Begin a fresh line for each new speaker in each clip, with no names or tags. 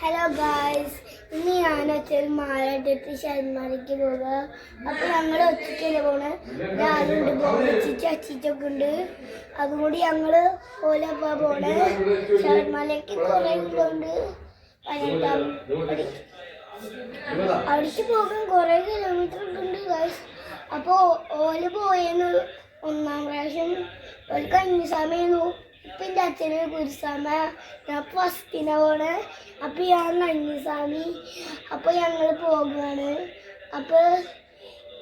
Hello guys ഇന്ന് ഞാൻ ഒറ്റ മാല ഇട്ടിട്ട് ശർമാരിക്ക് പോകുക അപ്പൊ ഞങ്ങൾ ഒറ്റയ്ക്കല്ല പോണേ? ഞാനുണ്ട് ബോച്ചിച്ച് അച്ചിച്ചൊക്കെ ഉണ്ട്. അതുകൊണ്ട് ഞങ്ങൾ ഓല പോണേ. ശബരിമലയ്ക്ക് കുറെ ഉണ്ട് പതിനെട്ടാം. അവിടേക്ക് പോകാൻ കുറെ കിലോമീറ്റർ ഒക്കെ ഉണ്ട് ഗായ്സ് അപ്പൊ ഓല പോയെന്ന് ഒന്നാം പ്രാവശ്യം. ഒരു കഞ്ഞി സമയന്നു ഇപ്പൊ എന്റെ അച്ഛന് ഗുരുസ്വാമ ഞാൻ ഫസ്റ്റിനെ പോണ് അപ്പൊ ഞാൻ നന്ദിസ്വാമി അപ്പൊ ഞങ്ങൾ പോകുകയാണ് അപ്പൊ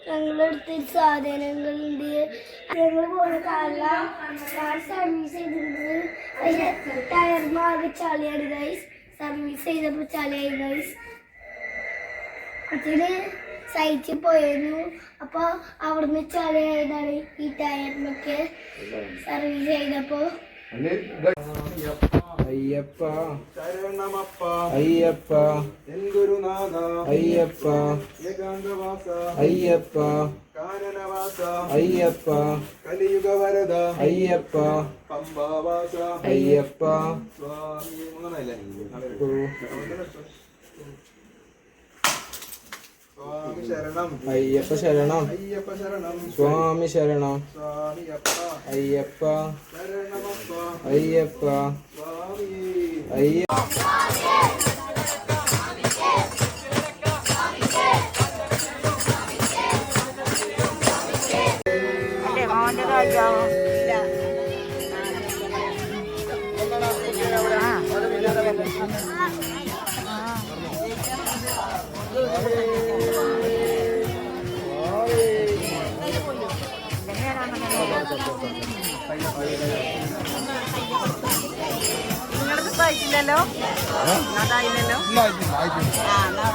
ഞങ്ങളടുത്ത് സാധനങ്ങളുണ്ട്. ഞങ്ങൾ പോണ കാല സർവീസ് ചെയ്തിട്ടുണ്ട്. ടയർ മാറി ചളിയാണ് ഗൈസ് സർവീസ് ചെയ്തപ്പോൾ ചളിയായി ഗൈസ് അച്ഛന് സൈറ്റിൽ പോയിരുന്നു. അപ്പോൾ അവിടുന്ന് ചളിയായതാണ് ഈ ടയറിനൊക്കെ സർവീസ് ചെയ്തപ്പോ.
അയ്യപ്പ.
ശരണമപ്പ.
അയ്യപ്പ.
എന്തൊരുനാഥ
അയ്യപ്പ.
ഏകാന്തവാസ.
അയ്യപ്പ.
കാനനവാസ.
അയ്യപ്പ.
കലിയുഗവരദ
അയ്യപ്പ.
പമ്പാവാസ.
അയ്യപ്പ.
സ്വാമി മൂന്നല്ലേ
അയ്യപ്പ ശരണം.
അയ്യപ്പ ശരണം.
സ്വാമി ശരണം. അയ്യപ്പ. അയ്യപ്പ.
അയ്യപ്പ കഴിച്ചില്ലല്ലോ അതായില്ലല്ലോ ആ എന്നാ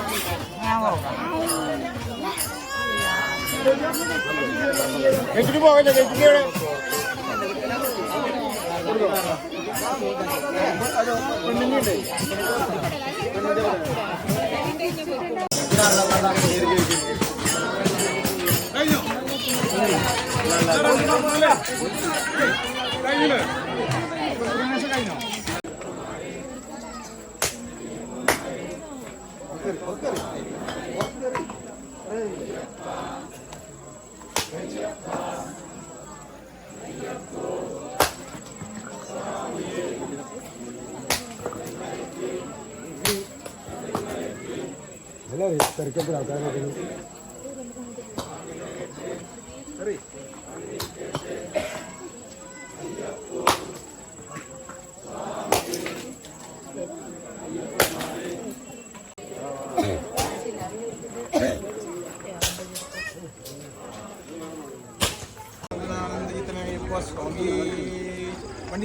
ഞാൻ പോകാം
സ്വാമി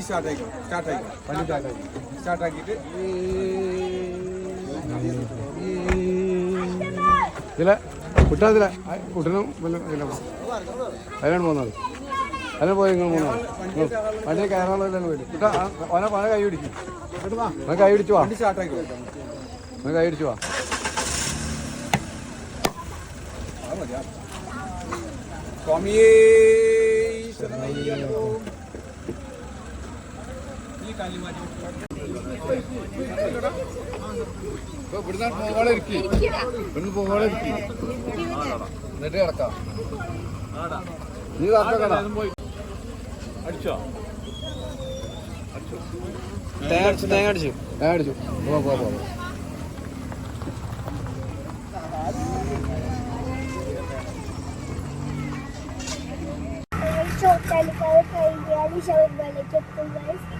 വണ്ടി സ്റ്റാർട്ട് ആയിക്കോ സ്റ്റാർട്ട് ആയിക്കോ വണ്ടി സ്റ്റാർട്ട് ആക്കി സ്റ്റാർട്ട് ആക്കിയിട്ട്
ഇതിലെ കുട്ടാതില കുട്ടനും അതിനാണ് പോകുന്നത്. അതിനെ പോയി നിങ്ങൾ പോകുന്നത് വണ്ടി കയറാനുള്ളതിലാണ് പോയി കുട്ട അവനെ അവനെ കൈ പിടിക്കും. അവനെ കൈ പിടിച്ചു വാ.
ആയിക്കോ
അവനെ കൈ പിടിച്ചു വാ.
സ്വാമിയേ
ഇവിടുന്ന് പോകാളെ ഇരിക്കി ഇവിടുന്ന് പോകാളെ ഇരിക്കി എന്നിട്ട് കിടക്കാം നീ
അടിച്ചോ
തേങ്ങ അടിച്ചു തേങ്ങ അടിച്ചു
തേങ്ങ അടിച്ചു പോവാ പോവാ പോവാ
ചോട്ടാനിക്കാവ് കഴിഞ്ഞാൽ ശബരിമലയ്ക്ക് എത്തും guys. അപ്പൊ ഞങ്ങൾ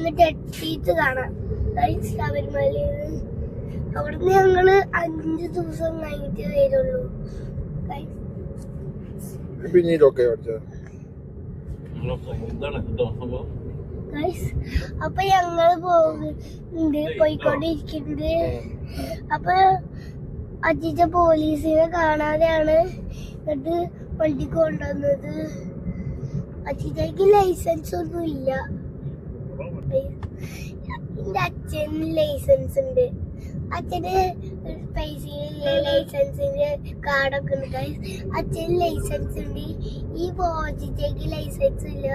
എന്നിട്ട് എത്തിയിട്ട് കാണാം. ശബരിമലയിൽ അവിടുന്ന് ഞങ്ങൾ അഞ്ച് ദിവസം കഴിഞ്ഞിട്ട് വരുള്ളൂ.
പിന്നീടൊക്കെ
അപ്പൊ ഞങ്ങൾ പോകുന്നുണ്ട്. പോയിക്കൊണ്ടിരിക്കുന്നുണ്ട്. അപ്പൊ അജിച്ച പോലീസിനെ കാണാതെയാണ് എന്നിട്ട് വണ്ടി കൊണ്ടുവന്നത്. അജിതയ്ക്ക് ലൈസൻസ് ഒന്നും ഇല്ല എന്റെ അച്ഛന് ലൈസൻസ് ഉണ്ട്. അച്ഛന് പൈസ ലൈസൻസിന്റെ കാർഡൊക്കെ ഉണ്ട്. അച്ഛന് ലൈസൻസ് ഉണ്ട്. ഈ ബോജിച്ചേക്ക് ലൈസൻസ് ഇല്ല.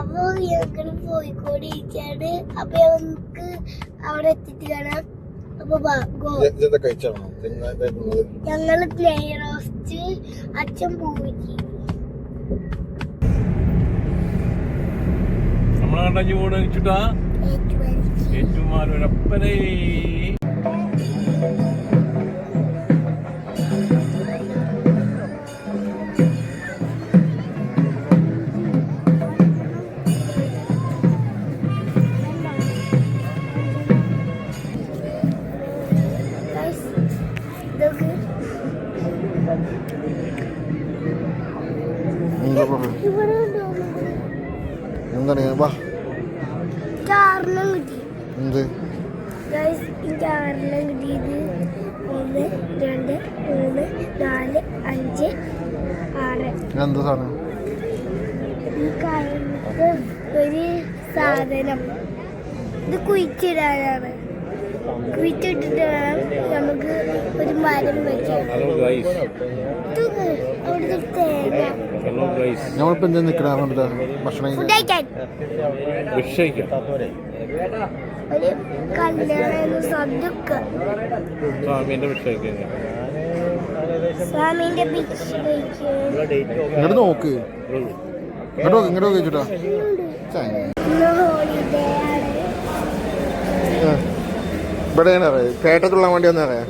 അപ്പോൾ ഞങ്ങൾ കോഴിക്കോട് ഇരിക്കാണ് അപ്പൊ ഞങ്ങൾക്ക് അവിടെ എത്തിയിട്ട് കാണാം. അപ്പൊ ഞങ്ങൾ പ്ലേ റോസ്റ്റ് അച്ഛൻ പൂവിക്ക്
നമ്മളെ കണ്ടഞ്ഞു പോണ ചുട്ടാ ഏറ്റുമാനൊരപ്പനെ
എന്ത്?
എനിക്ക് ആറെണ്ണം കിട്ടിയത് ഒന്ന് രണ്ട് മൂന്ന് നാല് അഞ്ച് ആറ്.
എന്താ സാധനം?
ഒരു സാധനം. ഇത് കുഴിച്ചിടാനാണ്. കുഴിച്ചിട്ടിട്ട് വേണം നമുക്ക് ഒരു മരം
ഗൈസ്
നമ്മളിപ്പോ എന്താ നിക്കണ? ഭക്ഷണം
സ്വാമീന്റെ
ഇങ്ങോട്ട് നോക്ക്. ഇങ്ങോട്ട് നോക്ക് ഇങ്ങോട്ട് നോക്ക് ചേട്ടാ. ഇവിടെയാണ് അറിയാം. വേണ്ടി വണ്ടി ഒന്ന് അറിയാം.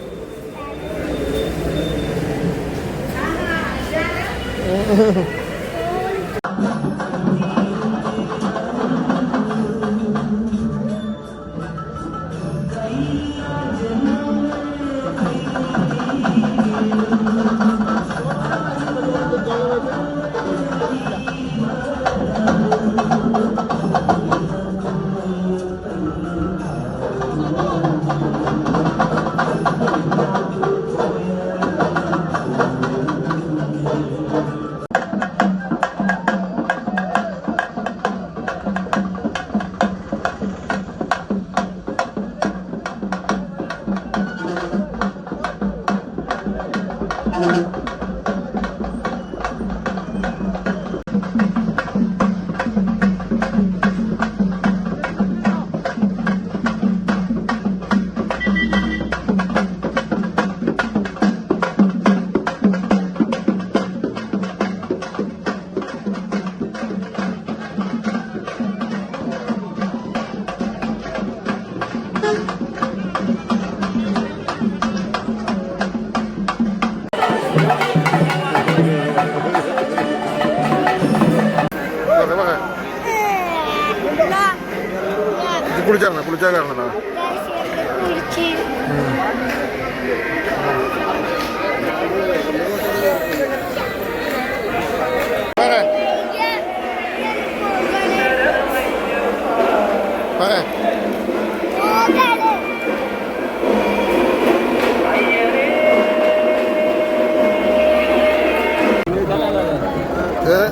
കുളിച്ചാർന്ന കുളിച്ചാൽ കാരണോ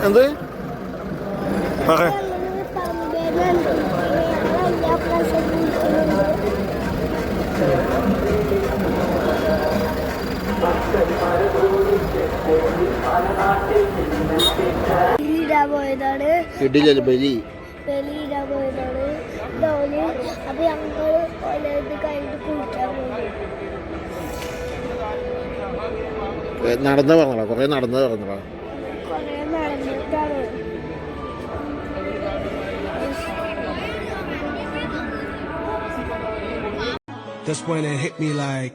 എന്ത്? പറ.
ഇടാൻ പോയതാണ്
ഇടിയില്ല ബലി
വെളിയിടാൻ പോയതാണ് ധോനി അപ്പൊ ഞങ്ങൾ ഇത് കഴിഞ്ഞിട്ട് കുളിക്കാൻ പോയി
നടന്ന പറഞ്ഞടാ കൊറേ നടന്ന് പറഞ്ഞോ
കൊറേ നടന്നിട്ടാണ്
That's when it hit me like.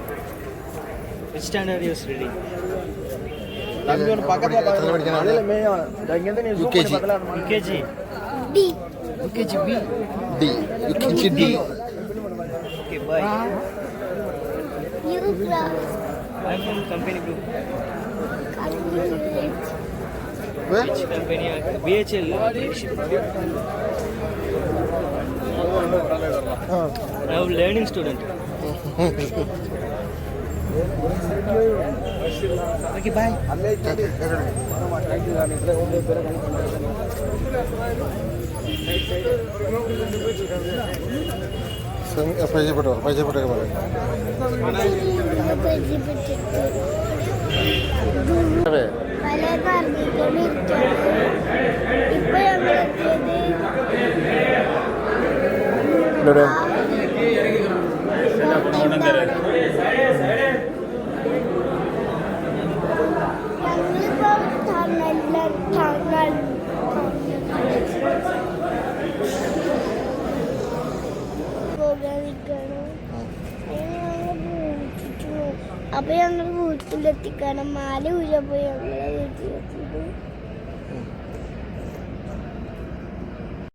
Which
standard use
reading UKG
UKG UKG
B D
UKG D okay bye
I
from company group company BHL I student okay, bye.
പരിചയപ്പെട്ടോ പരിചയപ്പെട്ടൊക്കെ പറയാം ഇവിടെ
നിൽക്കണം അപ്പൊ ഞങ്ങൾ വീട്ടിലെത്തിക്കണം. മാല ഊരപ്പോ ഞങ്ങൾ.